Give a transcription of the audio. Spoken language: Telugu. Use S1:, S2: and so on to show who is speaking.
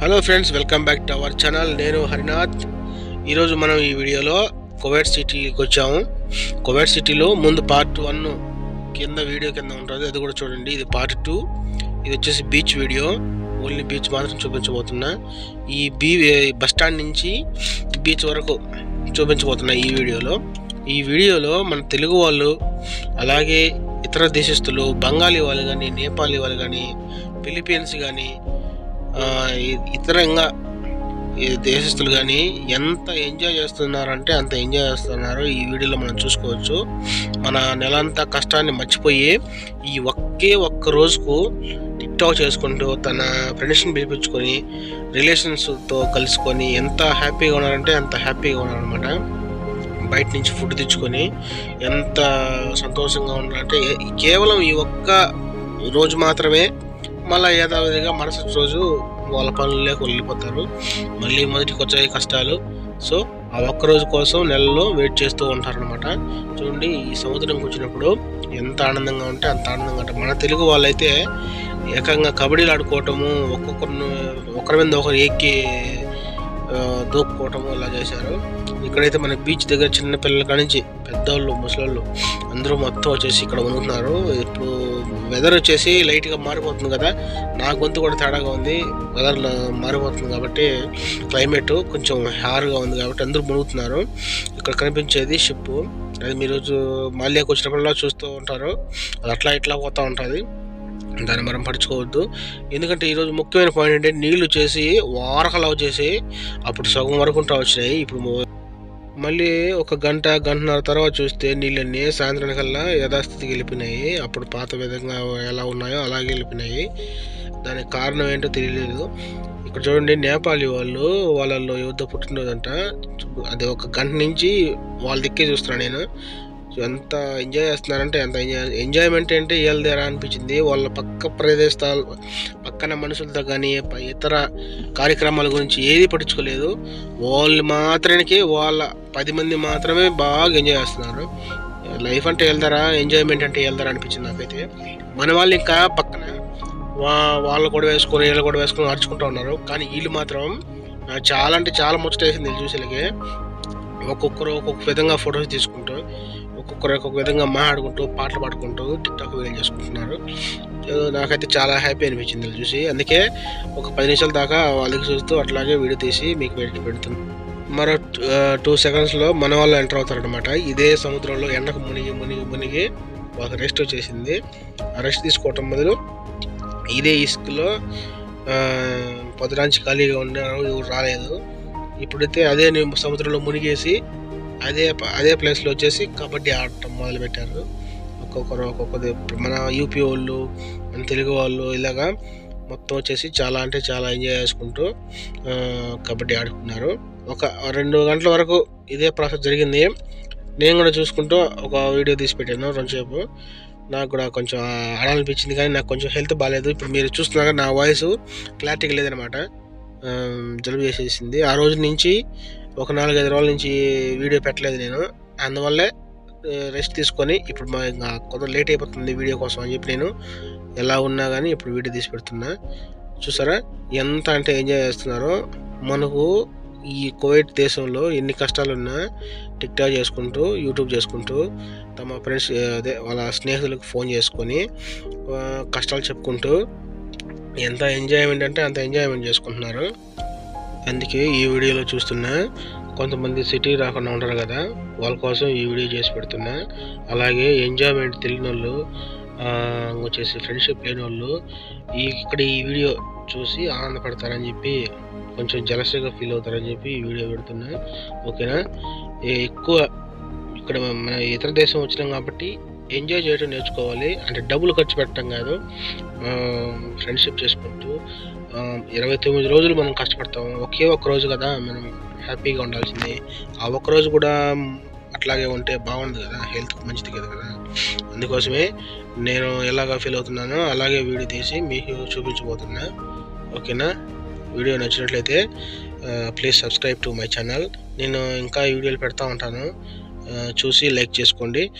S1: Hello friends welcome back to our channel నేను హరినాథ్. ఈరోజు మనం ఈ వీడియోలో కువైట్ సిటీకి వచ్చాము. కువైట్ సిటీలో ముందు పార్ట్ వన్ కింద వీడియో కింద ఉంటుంది. అది కూడా చూడండి. ఇది పార్ట్ టూ ఇది వచ్చేసి బీచ్ వీడియో ఓన్లీ బీచ్ మాత్రం చూపించబోతున్నా. ఈ బీ బస్ స్టాండ్ నుంచి బీచ్ వరకు చూపించబోతున్నా ఈ వీడియోలో. ఈ వీడియోలో మన తెలుగు వాళ్ళు అలాగే ఇతర దేశస్తులు బెంగాలీ వాళ్ళు కానీ నేపాలీ వాళ్ళు కానీ ఫిలిపీన్స్ కానీ ఇతరంగా ఈ దేశస్తులు కానీ ఎంత ఎంజాయ్ చేస్తున్నారంటే అంత ఎంజాయ్ చేస్తున్నారు ఈ వీడియోలో మనం చూసుకోవచ్చు. మన నెలంతా కష్టాన్ని మర్చిపోయి ఈ ఒకే ఒక్క రోజుకు టిక్టాక్ చేసుకుంటూ తన ఫ్రెండ్స్ని పిలిపించుకొని రిలేషన్స్తో కలుసుకొని ఎంత హ్యాపీగా ఉన్నారంటే అంత హ్యాపీగా ఉన్నారనమాట బయట నుంచి ఫుడ్ తెచ్చుకొని ఎంత సంతోషంగా ఉన్నారంటే కేవలం ఈ ఒక్క రోజు మాత్రమే మళ్ళీ యథావిధిగా మరుసటి రోజు వాళ్ళ పనుల్లోకి వెళ్ళిపోతారు. మళ్ళీ మొదటికి వచ్చాయి కష్టాలు. సో ఆ ఒక్క రోజు కోసం నెలలో వెయిట్ చేస్తూ ఉంటారనమాట చూడండి ఈ సముద్రంకి వచ్చినప్పుడు ఎంత ఆనందంగా ఉంటే అంత ఆనందంగా ఉంటుంది మన తెలుగు వాళ్ళైతే ఏకంగా కబడ్డీలు ఆడుకోవటము ఒక్కొక్కరిని ఒకరి మీద ఒకరు ఎక్కి ఆ, ఇలా చేశారు. ఇక్కడైతే మన బీచ్ దగ్గర చిన్న పిల్లల కాడి నుంచి పెద్దోళ్ళు ముసలోళ్ళు అందరూ మొత్తం వచ్చేసి ఇక్కడ ఉన్నారు ఇప్పుడు వెదర్ వచ్చేసి లైట్గా మారిపోతుంది కదా. నా గొంతు కూడా తేడాగా ఉంది. వెదర్ మారిపోతుంది కాబట్టి క్లైమేట్ కొంచెం హార్గా ఉంది కాబట్టి అందరూ మునుగుతున్నారు. ఇక్కడ కనిపించేది షిప్ అది మీరు మాల్యాకి వచ్చినప్పుడల్లా చూస్తూ ఉంటారు. అది అట్లా ఇట్లా పోతూ ఉంటుంది. దాన్ని మనం పడుచుకోవద్దు. ఎందుకంటే ఈరోజు ముఖ్యమైన పాయింట్ అంటే నీళ్ళు చేసి వారకలా చేసి అప్పుడు సగం వరకు ఉంటా వచ్చినాయి. ఇప్పుడు మళ్ళీ ఒక గంట గంటన్నర తర్వాత చూస్తే నీళ్ళన్నీ సాయంత్రానికల్లా యథాస్థితికి వెళ్ళిపోయినాయి. అప్పుడు పాత విధంగా ఎలా ఉన్నాయో అలాగే వెళ్ళిపోయినాయి. దానికి కారణం ఏంటో తెలియలేదు. ఇక్కడ చూడండి నేపాలి వాళ్ళు వాళ్ళల్లో యుద్ధ పుట్టినరోజంట. అది ఒక గంట నుంచి వాళ్ళ దిక్కే చూస్తున్నాను నేను. ఎంత ఎంజాయ్ చేస్తున్నారంటే ఎంత ఎంజాయ్ ఎంజాయ్మెంట్ అంటే వీళ్ళదేరా అనిపించింది. వాళ్ళ పక్క ప్రదేశాలు పక్కన మనుషులతో కానీ ఇతర కార్యక్రమాల గురించి ఏది పట్టించుకోలేదు. వాళ్ళు మాత్రానికి వాళ్ళ పది మంది మాత్రమే బాగా ఎంజాయ్ చేస్తున్నారు. లైఫ్ అంటే వెళ్తారా ఎంజాయ్మెంట్ అంటే వెళ్తారా అనిపించింది నాకైతే. మన వాళ్ళు ఇంకా పక్కన వా వాళ్ళు కూడా వేసుకొని వీళ్ళు కూడా వేసుకొని అరుచుకుంటూ ఉన్నారు. కానీ వీళ్ళు మాత్రం చాలా అంటే చాలా ముచ్చట వేసింది వీళ్ళు చూసేలకి ఒక్కొక్కరు ఒక్కొక్క విధంగా ఫొటోస్ తీసుకుంటూ ఒక్కొక్కరు ఒక్కొక్క విధంగా మాట్లాడుకుంటూ పాటలు పాడుకుంటూ టిక్టాక్ వీడియో చేసుకుంటున్నారు. నాకైతే చాలా హ్యాపీ అనిపించింది వీళ్ళు చూసి. అందుకే ఒక పది నిమిషాల దాకా వాళ్ళకి చూస్తూ అట్లాగే వీడియో తీసి మీకు పెట్టి పెడుతున్నాను మరో టూ సెకండ్స్లో మన వాళ్ళు ఎంటర్ అవుతారనమాట ఇదే సముద్రంలో ఎండకు మునిగి మునిగి మునిగి వాళ్ళకి రెస్ట్ వచ్చేసింది. ఆ రెస్ట్ తీసుకోవటం బదులు ఇదే ఇసుకలో పొద్దురాంచి ఖాళీగా ఉన్నారు ఎవరు రాలేదు. ఇప్పుడైతే అదే సముద్రంలో మునిగేసి అదే అదే ప్లేస్లో వచ్చేసి కబడ్డీ ఆడటం మొదలుపెట్టారు. ఒక్కొక్కరు ఒక్కొక్కరు మన యూపీ వాళ్ళు మన తెలుగు వాళ్ళు ఇలాగా మొత్తం వచ్చేసి చాలా అంటే చాలా ఎంజాయ్ చేసుకుంటూ కబడ్డీ ఆడుకున్నారు. ఒక రెండు గంటల వరకు ఇదే ప్రాసెస్ జరిగింది. నేను కూడా చూసుకుంటూ ఒక వీడియో తీసి పెట్టాను రెండుసేపు నాకు కూడా కొంచెం ఆడాలనిపించింది కానీ నాకు కొంచెం హెల్త్ బాగాలేదు ఇప్పుడు మీరు చూస్తున్నాక నా వాయిస్ క్లారిటీగా లేదనమాట. జలుబు చేసేసింది. ఆ రోజు నుంచి ఒక నాలుగైదు రోజుల నుంచి వీడియో పెట్టలేదు నేను. అందువల్లే రెస్ట్ తీసుకొని ఇప్పుడు మా ఇంకా కొంత లేట్ అయిపోతుంది వీడియో కోసం అని చెప్పి నేను ఎలా ఉన్నా కానీ ఇప్పుడు వీడియో తీసి పెడుతున్నా. చూసారా? ఎంత అంటే ఎంజాయ్ చేస్తున్నారో. మనకు ఈ కోవిడ్ దేశంలో ఎన్ని కష్టాలున్నా టిక్ టాక్ చేసుకుంటూ యూట్యూబ్ చేసుకుంటూ తమ ఫ్రెండ్స్ అదే వాళ్ళ స్నేహితులకు ఫోన్ చేసుకొని కష్టాలు చెప్పుకుంటూ ఎంత ఎంజాయ్మెంట్ అంటే అంత ఎంజాయ్మెంట్ చేసుకుంటున్నారు. అందుకే ఈ వీడియోలో చూస్తున్నా కొంతమంది సిటీ రాకుండా ఉంటారు కదా. వాళ్ళ కోసం ఈ వీడియో చేసి పెడుతున్నా. అలాగే ఎంజాయ్మెంట్ తెలియని వాళ్ళు వచ్చేసి ఫ్రెండ్షిప్ లేని వాళ్ళు ఇక్కడ ఈ వీడియో చూసి ఆనందపడతారని చెప్పి కొంచెం జలసగా ఫీల్ అవుతారని చెప్పి ఈ వీడియో పెడుతున్నా. ఓకేనా? ఎక్కువ ఇక్కడ మన ఇతర దేశం వచ్చినాం కాబట్టి ఎంజాయ్ చేయడం నేర్చుకోవాలి. అంటే డబ్బులు ఖర్చు పెట్టడం కాదు. ఫ్రెండ్షిప్ చేసుకుంటూ ఇరవై తొమ్మిది రోజులు మనం కష్టపడతాం. ఒకే ఒక్క రోజు కదా మనం హ్యాపీగా ఉండాల్సింది. ఆ ఒక్క రోజు కూడా అట్లాగే ఉంటే బాగుంది కదా. హెల్త్కి మంచిది కదా కదా. అందుకోసమే నేను ఎలాగా ఫీల్ అవుతున్నానో అలాగే వీడియో తీసి మీకు చూపించబోతున్నా. ఓకేనా? వీడియో నచ్చినట్లయితే please subscribe to my channel. నేను ఇంకా వీడియోలు పెడతా ఉంటాను. చూసి లైక్ చేసుకోండి.